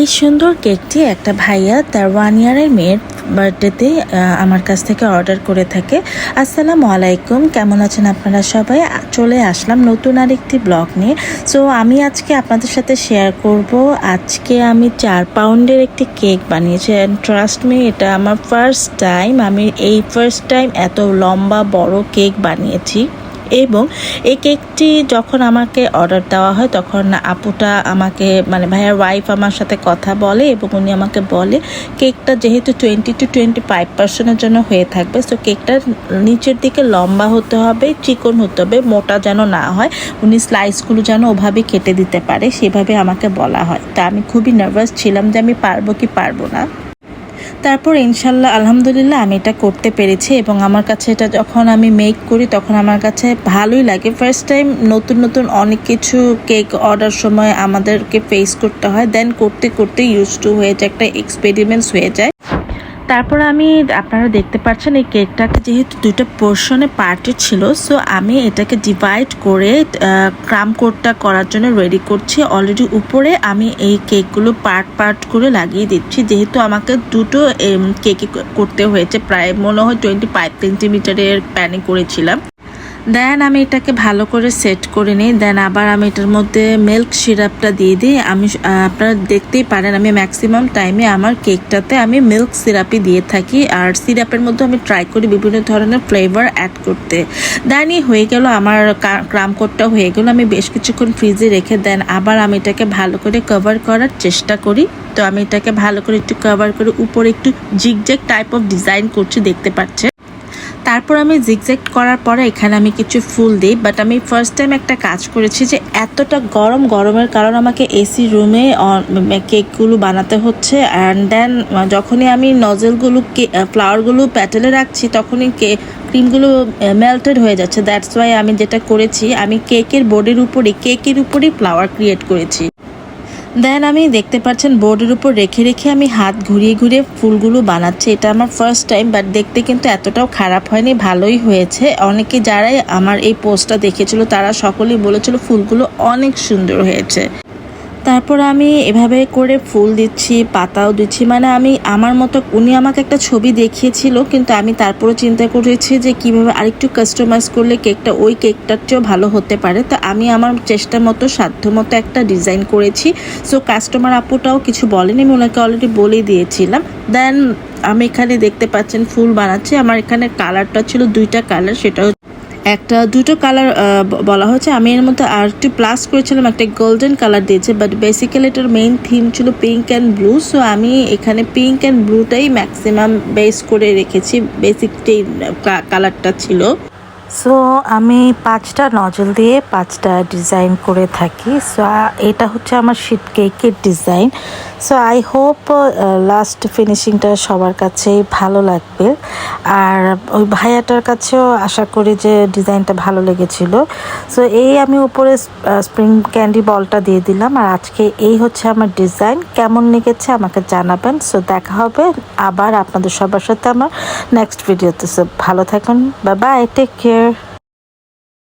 এই সুন্দর কেকটি একটা ভাইয়া তার ওয়ান ইয়ারের মেয়ের বার্থডেতে আমার কাছ থেকে অর্ডার করে থাকে। আসসালামু আলাইকুম, কেমন আছেন আপনারা সবাই? চলে আসলাম নতুন আরেকটি ব্লগ নিয়ে। সো আমি আজকে আপনাদের সাথে শেয়ার করব, আজকে আমি চার পাউন্ডের একটি কেক বানিয়েছি। অ্যান্ড ট্রাস্ট মি এটা আমার ফার্স্ট টাইম আমি এই ফার্স্ট টাইম এত লম্বা, বড় কেক বানিয়েছি। এবং এই কেকটি যখন আমাকে অর্ডার দেওয়া হয়, তখন আপুটা আমাকে মানে ভাইয়ার ওয়াইফ আমার সাথে কথা বলে এবং উনি আমাকে বলে, কেকটা যেহেতু টোয়েন্টি টু টোয়েন্টি ফাইভ পার্সেন্টের জন্য হয়ে থাকবে সো কেকটা নিচের দিকে লম্বা হতে হবে, চিকন হতে হবে, মোটা যেন না হয়। উনি স্লাইসগুলো যেন ওভাবে কেটে দিতে পারে, সেভাবে আমাকে বলা হয়। তা আমি খুবই নার্ভাস ছিলাম যে আমি পারব কি পারব না। তারপর ইনশাল্লাহ, আলহামদুলিল্লাহ আমি এটা করতে পেরেছি এবং আমার কাছে এটা যখন আমি মেক করি, তখন আমার কাছে ভালোই লাগে। ফার্স্ট টাইম নতুন নতুন অনেক কিছু কেক অর্ডার সময় আমাদেরকে ফেস করতে হয়। দেন করতে করতে ইউজ টু হয়ে যায়, একটা এক্সপেরিমেন্টস হয়ে যায়। তারপর আমি, আপনারা দেখতে পাচ্ছেন এই কেকটাকে যেহেতু দুইটা পোর্শনে পার্টি ছিল, সো আমি এটাকে ডিভাইড করে ক্রাম কোটটা করার জন্য রেডি করছি। অলরেডি উপরে আমি এই কেকগুলো পার্ট পার্ট করে লাগিয়ে দিচ্ছি। যেহেতু আমাকে দুটো কেকে করতে হয়েছে, প্রায় মনে হয় টোয়েন্টি ফাইভ সেন্টিমিটারের প্যানে করেছিলাম। দেন আমি এটাকে ভালো করে সেট করে নিই। দেন আবার আমি এটার মধ্যে মিল্ক সিরাপটা দিয়ে দিই। আমি আপনারা দেখতেই পারেন আমি ম্যাক্সিমাম টাইমে আমার কেকটাতে আমি মিল্ক সিরাপই দিয়ে থাকি। আর সিরাপের মধ্যে আমি ট্রাই করি বিভিন্ন ধরনের ফ্লেভার অ্যাড করতে। দেনই হয়ে গেল আমার ক্রাম কোটটা হয়ে গেল। আমি বেশ কিছুক্ষণ ফ্রিজে রেখে দেন। আবার আমি এটাকে ভালো করে কভার করার চেষ্টা করি। তো আমি এটাকে ভালো করে একটু কভার করে উপরে একটু জিগজ্যাগ টাইপ অফ ডিজাইন করছি, দেখতে পাচ্ছেন? তারপর আমি জিগজ্যাক্ট করার পরে এখানে আমি কিছু ফুল দিই বাট আমি ফার্স্ট টাইম একটা কাজ করেছি যে এতটা গরম, গরমের কারণ আমাকে এসি রুমে কেকগুলো বানাতে হচ্ছে অ্যান্ড দেন যখনই আমি নজেলগুলো ফ্লাওয়ারগুলো প্যাটেলে রাখছি, তখনই কে ক্রিমগুলো মেল্টেড হয়ে যাচ্ছে। দ্যাটস ওয়াই আমি যেটা করেছি, আমি কেকের বোর্ডের উপরে কেকের উপরেই ফ্লাওয়ার ক্রিয়েট করেছি। দেন আমি দেখতে পাচ্ছেন বোর্ডের উপর রেখে রেখে আমি হাত ঘুরিয়ে ঘুরিয়ে ফুলগুলো বানাচ্ছি। এটা আমার ফার্স্ট টাইম বাট দেখতে কিন্তু এতটাও খারাপ হয়নি, ভালোই হয়েছে। অনেকে যারাই আমার এই পোস্টটা দেখেছিল, তারা সকলেই বলেছিল ফুলগুলো অনেক সুন্দর হয়েছে। তারপর আমি এভাবে করে ফুল দিচ্ছি, পাতাও দিচ্ছি। মানে আমি, আমার মতো উনি আমাকে একটা ছবি দেখিয়েছিল, কিন্তু আমি তারপরও চিন্তা করেছি যে কীভাবে আরেকটু কাস্টমাইজ করলে কেকটা, ওই কেকটার চেয়েও ভালো হতে পারে। তো আমি আমার চেষ্টা মতো, সাধ্য মতো একটা ডিজাইন করেছি। সো কাস্টমার আপুটাও কিছু বলেনি, আমি ওনাকে অলরেডি বলে দিয়েছিলাম। দেন আমি এখানে দেখতে পাচ্ছেন, ফুল বানাচ্ছি। আমার এখানে কালারটা ছিল দুইটা কালার সেটা একটা দুটো কালার বলা হয়েছে। আমি এর মধ্যে আর একটু প্লাস করেছিলাম, একটা গোল্ডেন কালার দিয়েছে বাট বেসিক্যালি এটার মেইন থিম ছিল পিঙ্ক অ্যান্ড ব্লু সো আমি এখানে পিঙ্ক অ্যান্ড ব্লুটাই ম্যাক্সিমাম বেস করে রেখেছি বেসিকটাই কালারটা ছিল। সো আমি পাঁচটা নজল দিয়ে পাঁচটা ডিজাইন করে থাকি। সো এটা হচ্ছে আমার শিট কেকের design so I hope last ফিনিশিংটা সবার কাছেই ভালো লাগবে। আর ওই ভাইয়াটার কাছেও আশা করি যে ডিজাইনটা ভালো লেগেছিল। সো এই আমি উপরে স্প্রিং ক্যান্ডি বলটা দিয়ে দিলাম। আর আজকে এই হচ্ছে আমার ডিজাইন কেমন লেগেছে আমাকে জানাবেন। সো দেখা হবে আবার আপনাদের সবার সাথে আমার নেক্সট ভিডিওতে সো ভালো থাকুন। বা বাই টেক কেয়ার there.